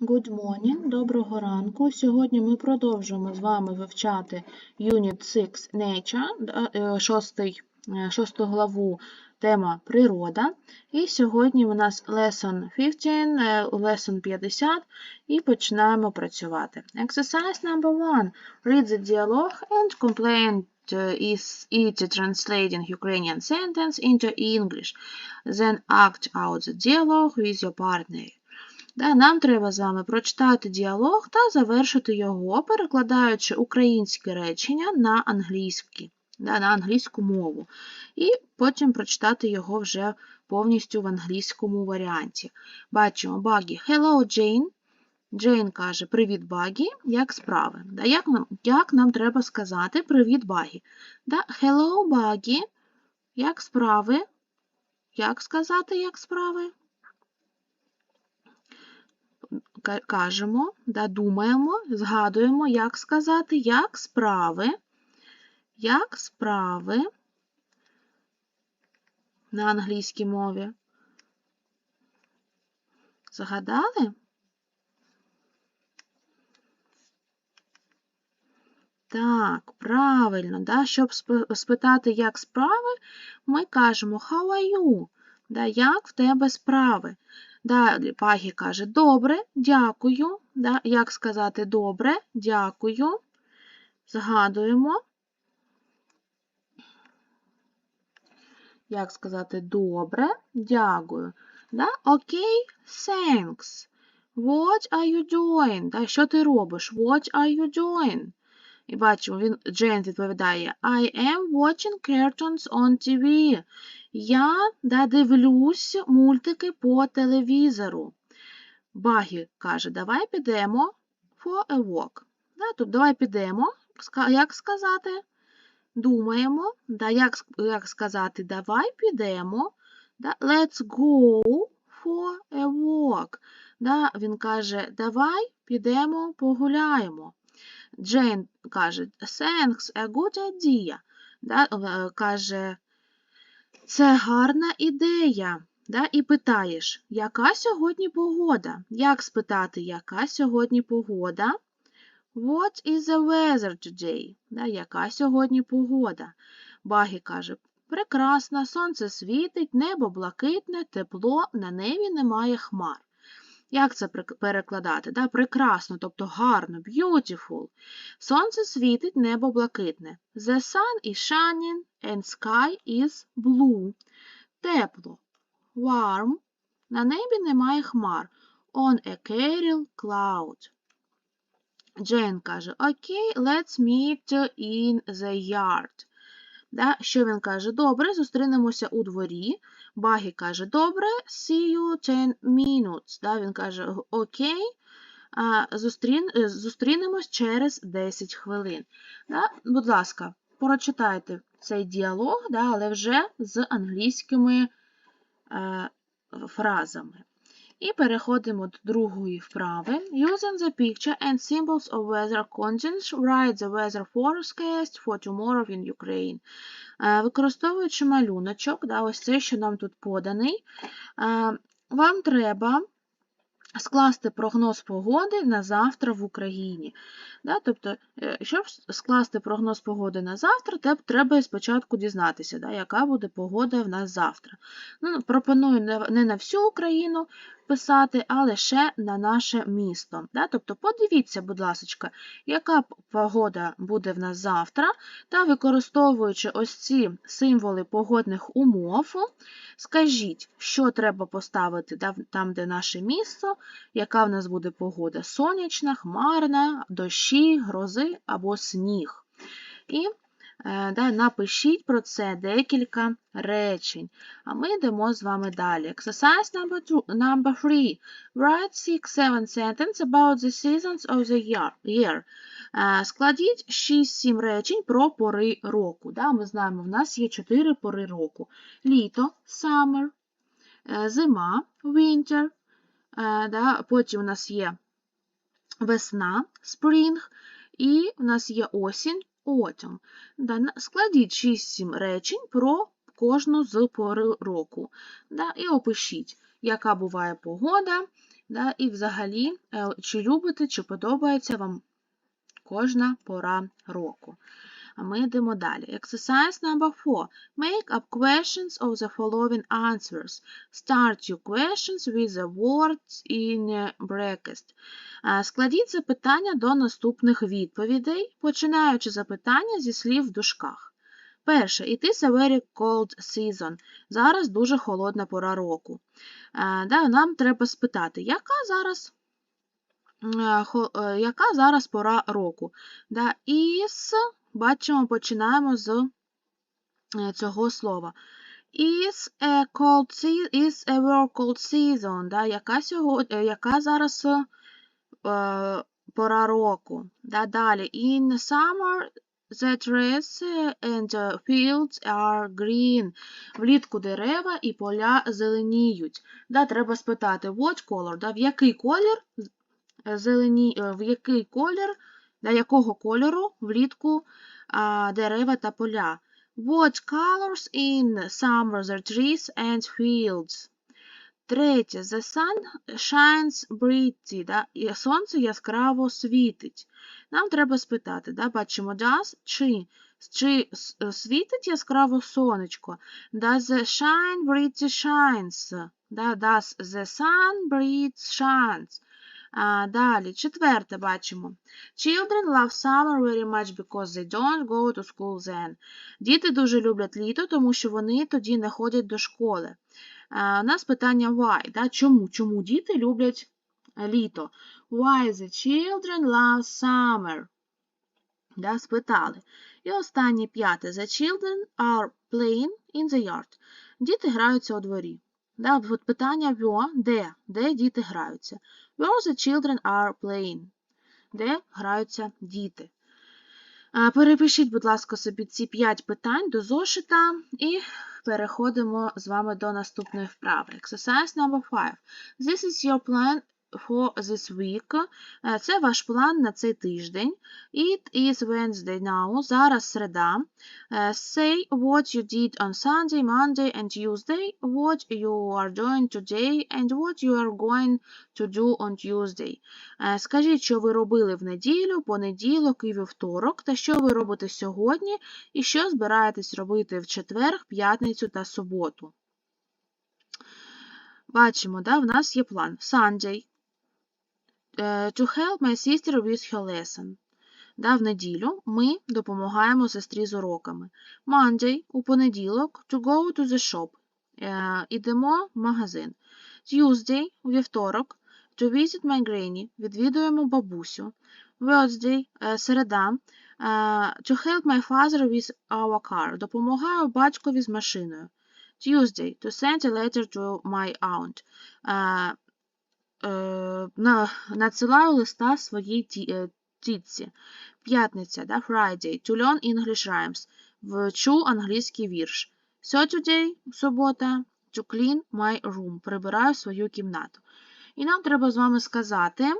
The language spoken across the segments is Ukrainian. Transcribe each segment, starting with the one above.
Good morning, доброго ранку. Сьогодні ми продовжуємо з вами вивчати Unit 6 Nature, да, е, шостий, е, шосту главу тема природа. І сьогодні у нас lesson 15, е, lesson 50 і починаємо працювати. Exercise number one. Read the dialogue and complain uh, is it translating Ukrainian sentence into English. Then act out the dialogue with your partner. Да, Нам треба з вами прочитати діалог та завершити його, перекладаючи українське речення на англійські, да, на англійську мову. І потім прочитати його вже повністю в англійському варіанті. Бачимо Багі. Hello, Jane. Джейн каже: Привіт, Багі, як справи? Да, Як нам як нам треба сказати Привіт, Багі? Да, Hello, Багі, як справи? Як сказати, як справи? Кажемо, да, думаємо, згадуємо, як сказати, як справи, як справи на англійській мові. Згадали? Так, правильно, да? щоб спитати, як справи, ми кажемо How are you? Да, Як в тебе справи? Далі Пагі каже добре, дякую. Да? Як сказати добре, дякую. Згадуємо. Як сказати добре, дякую. Да? Окей, thanks. What are you doing? Да? Що ти робиш? What are you doing? І бачимо, він Джейн відповідає: I am watching cartoons on TV. Я да, дивлюсь мультики по телевізору. Багі каже, давай підемо for a walk. Да, Тобто давай підемо. Як сказати? Думаємо. Да, Як як сказати, давай підемо. Да, Let's go for a walk. Да, Він каже, давай підемо погуляємо. Джейн каже, thanks, a good idea. Да, Каже, це гарна ідея. Да? І питаєш, яка сьогодні погода? Як спитати, яка сьогодні погода? What is the weather today? Да? Яка сьогодні погода? Багі каже, прекрасна, сонце світить, небо блакитне, тепло, на небі немає хмар. Як це перекладати? Да? Прекрасно, тобто гарно, beautiful. Сонце світить, небо блакитне. The sun is shining and sky is blue. Тепло. Warm. На небі немає хмар. On a carriel cloud. Джейн каже, окей, let's meet in the yard. Да? Що він каже? Добре, зустрінемося у дворі. Багі каже, добре, see you 10 minutes. Да? Він каже, окей, е, зустрінемось через 10 хвилин. Да? Будь ласка, прочитайте цей діалог, да? але вже з англійськими е, фразами. І переходимо до другої вправи. Using the picture and symbols of weather conditions, write the weather forecast for tomorrow in Ukraine. Е, використовуючи малюночок, да, ось це, що нам тут поданий, е, вам треба скласти прогноз погоди на завтра в Україні. Да? Тобто, е, щоб скласти прогноз погоди на завтра, треба спочатку дізнатися, да, яка буде погода в нас завтра. Ну, Пропоную не на всю Україну писати, а лише на наше місто. Да? Тобто, подивіться, будь ласка, яка погода буде в нас завтра, та використовуючи ось ці символи погодних умов, скажіть, що треба поставити там, де наше місто, яка в нас буде погода сонячна, хмарна, дощі, грози або сніг. І да, Напишіть про це декілька речень. А ми йдемо з вами далі. Exercise number, two, number three. Write six, seven sentences about the seasons of the year. Е, складіть 6-7 речень про пори року. Да, Ми знаємо, в нас є 4 пори року. Літо summer, е, зима winter. Да, Потім у нас є весна spring, і у нас є осінь autumn. Складіть 6-7 речень про кожну з пори року. І опишіть, яка буває погода, да, і взагалі, е, чи любите, чи подобається вам кожна пора року. А ми йдемо далі. Exercise number 4. Make up questions of the following answers. Start your questions with the words in brackets. Складіть запитання до наступних відповідей, починаючи запитання зі слів в дужках. Перше. It is a very cold season. Зараз дуже холодна пора року. Нам треба спитати, яка зараз, е, яка зараз пора року? Is, бачимо, починаємо з е, цього слова. Is a cold sea, is a very cold season. Да, яка, сьогодні, яка зараз е, пора року? Да, далі. In summer, the trees and the fields are green. Влітку дерева і поля зеленіють. Да, треба спитати, what color? Да, в який колір е, зелені, е, в який колір, да, якого кольору влітку а, дерева та поля? What colors in summer the trees and fields? Третє. The sun shines brightly. Да? І сонце яскраво світить. Нам треба спитати, да? бачимо does, чи, чи світить яскраво сонечко? Does the shine brightly shines? Да? Does the sun brightly shines? Далі, четверте бачимо. Children love summer very much because they don't go to school then. Діти дуже люблять літо, тому що вони тоді не ходять до школи. У нас питання why, да? чому? Чому діти люблять е, літо? Why the children love summer? Да, спитали. І останнє п'яте. The children are playing in the yard. Діти граються у дворі. Да, от питання where, де? Де діти граються? Where the children are playing? Де граються діти? Перепишіть, будь ласка, собі ці 5 питань до зошита і переходимо з вами до наступної вправи. Exercise number 5. This is your plan for this week. Е, Це ваш план на цей тиждень. It is Wednesday now. Зараз середа. Е, Say what you did on Sunday, Monday and Tuesday, what you are doing today and what you are going to do on Tuesday. Е, Скажіть, що ви робили в неділю, понеділок і вівторок, та що ви робите сьогодні, і що збираєтесь робити в четвер, п'ятницю та суботу. Бачимо, да, в нас є план. Sunday. Е, To help my sister with her lesson. Да, в неділю ми допомагаємо сестрі з уроками. Monday у понеділок to go to the shop. Е, Ідемо в магазин. Tuesday у вівторок to visit my granny. Відвідуємо бабусю. Е, середа. е, To help my father with our car. Допомагаю батькові з машиною. Tuesday to send a letter to my aunt. Е, на, надсилаю листа своїй е, тітці. П'ятниця, да, Friday, to learn English rhymes. Вчу англійський вірш. Saturday, субота, to clean my room. Прибираю свою кімнату. І нам треба з вами сказати,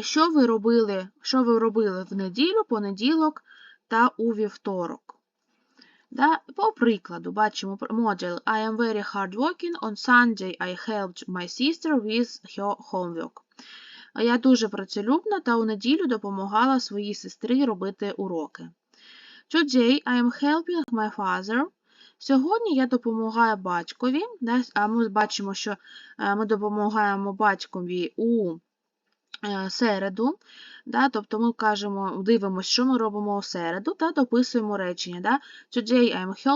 що ви робили, що ви робили в неділю, понеділок та у вівторок. Да? По прикладу, бачимо model I am very hardworking. On Sunday I helped my sister with her homework. Я дуже працелюбна та у неділю допомагала своїй сестрі робити уроки. Today I am helping my father. Сьогодні я допомагаю батькові. да, А ми бачимо, що е, ми допомагаємо батькові у середу. Да, тобто ми кажемо, дивимося, що ми робимо у середу, та дописуємо речення. Да? Today I am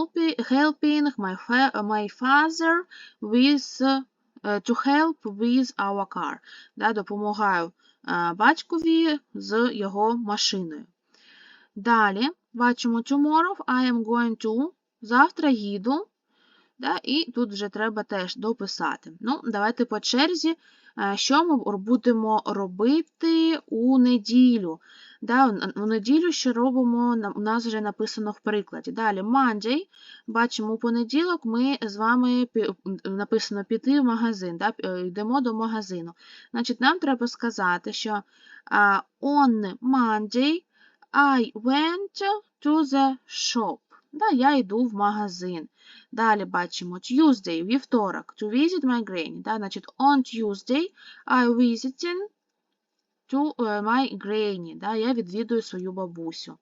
helping, my, my father with, е, to help with our car. Да, допомагаю е, батькові з його машиною. Далі бачимо tomorrow I am going to. Завтра їду. Да, і тут вже треба теж дописати. Ну, давайте по черзі, е, що ми будемо робити у неділю. Да, у- неділю що робимо, у нас вже написано в прикладі. Далі, Monday, бачимо, у понеділок ми з вами написано піти в магазин, да, е, йдемо до магазину. Значить, нам треба сказати, що on Monday I went to the shop. Да, я йду в магазин. Далі бачимо Tuesday, вівторок. To visit my granny. Да, значить, on Tuesday I visiting to е, my granny. Да, я відвідую свою бабусю.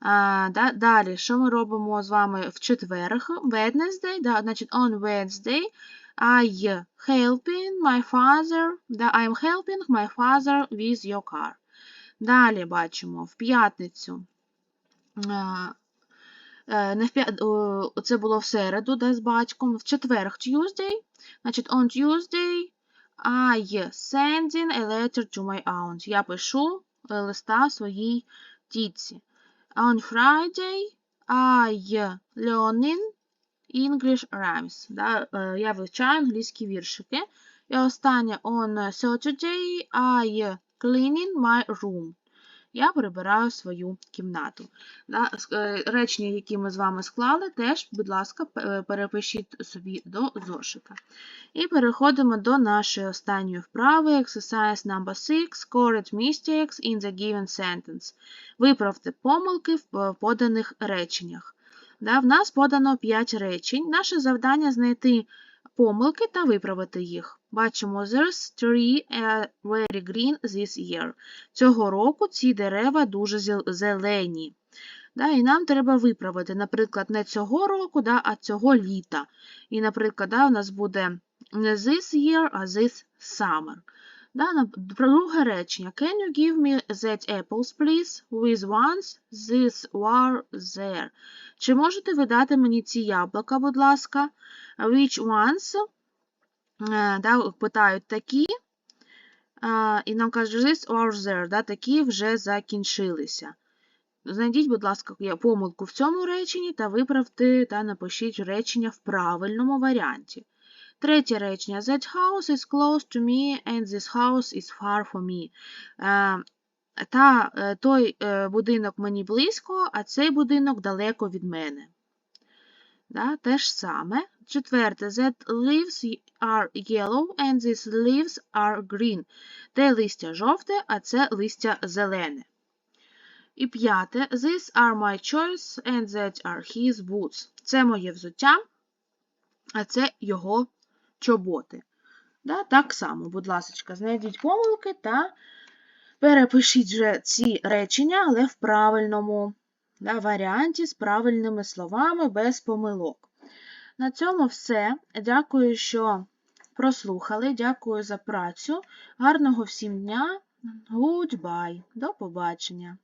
А, да, далі, що ми робимо з вами в четверг? Wednesday, да, значить, on Wednesday I helping my father, да, I'm helping my father with your car. Далі бачимо в п'ятницю. Е, Не в. Це було в середу, да, з батьком. В четверг Tuesday. Значить, on Tuesday I sending a letter to my aunt. Я пишу е, листа своїй тітці. On Friday I learning English rhymes. Да, е, я вивчаю англійські віршики. І останнє on Saturday I cleaning my room. Я прибираю свою кімнату. Е, Речення, які ми з вами склали, теж, будь ласка, е, перепишіть собі до зошита. І переходимо до нашої останньої вправи. Exercise number 6. Correct mistakes in the given sentence. Виправте помилки в е, поданих реченнях. В нас подано 5 речень. Наше завдання знайти помилки та виправити їх. Бачимо, there's tree are very green this year. Цього року ці дерева дуже зелені. Да, і нам треба виправити, наприклад, не цього року, да, а цього літа. І, наприклад, да, у нас буде не this year, а this summer. Да, друге речення. Can you give me that apples, please? With ones, this were there. Чи можете ви дати мені ці яблука, будь ласка? Which ones? Е, Да, питають такі. І нам кажуть, this or there, да, такі вже закінчилися. Знайдіть, будь ласка, помилку в цьому реченні та виправте та напишіть речення в правильному варіанті. Третє речення. That house is close to me and this house is far from me. Е, Та е, той е, будинок мені близько, а цей будинок далеко від мене. Да, те ж саме. Четверте. That leaves are yellow and these leaves are green. Те листя жовте, а це листя зелене. І п'яте. These are my choice and that are his boots. Це моє взуття, а це його чоботи. Да, так само, будь ласка, знайдіть помилки та перепишіть вже ці речення, але в правильному да, варіанті з правильними словами, без помилок. На цьому все. Дякую, що прослухали. Дякую за працю. Гарного всім дня. Goodbye. До побачення.